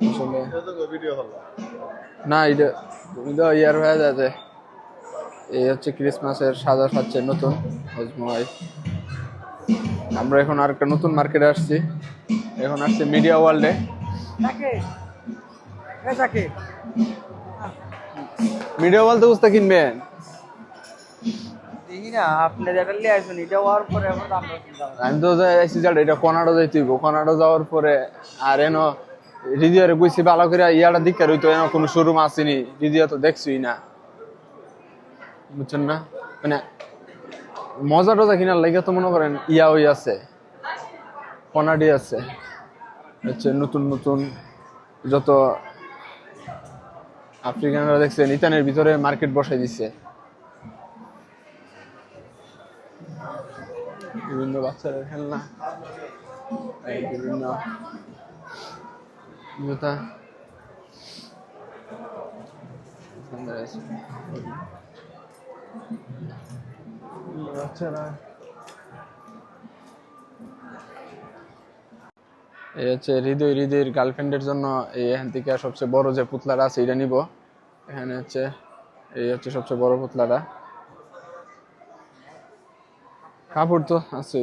আসলে না এটা তুমি তো ইয়ার হয়ে যাচ্ছে এই হচ্ছে ক্রিসমাসের সাজা সাজছে নতুন হজময় আমরা এখন আর একটা নতুন মার্কেটে আসছি। এখন আসছে মিডিয়া ওয়ার্ল্ডে। মিডিয়া ওয়ার্ল্ডে বুঝতে কিনবেন। আমি তো যাইছি এটা কনাডো যাইতে কনাডো যাওয়ার পরে আর এনো রিদিয়ারে কইছি, ভালো করে ইয়াটা দিকে রইতো, এমন কোনো শোরুম আসেনি। রিদিয়া তো দেখছই না। বুঝছেন না? মানে মজা টজা কিনার লাগে তো মনে করেন ইয়া ওই আছে, কনাডি আছে। হচ্ছে নতুন নতুন যত আফ্রিকানরা দেখছেন, ইতানের ভিতরে মার্কেট বসাই দিছে। বিভিন্ন বাচ্চারা খেলনা, বিভিন্ন জুতা বাচ্চারা এই হচ্ছে হৃদয় হৃদয়ের গার্লফ্রেন্ডের জন্য এই এখান থেকে সবচেয়ে বড় যে পুতলাটা আছে এটা নিব। এখানে হচ্ছে এই হচ্ছে সবচেয়ে বড় পুতলাটা। কাপড় তো আছে।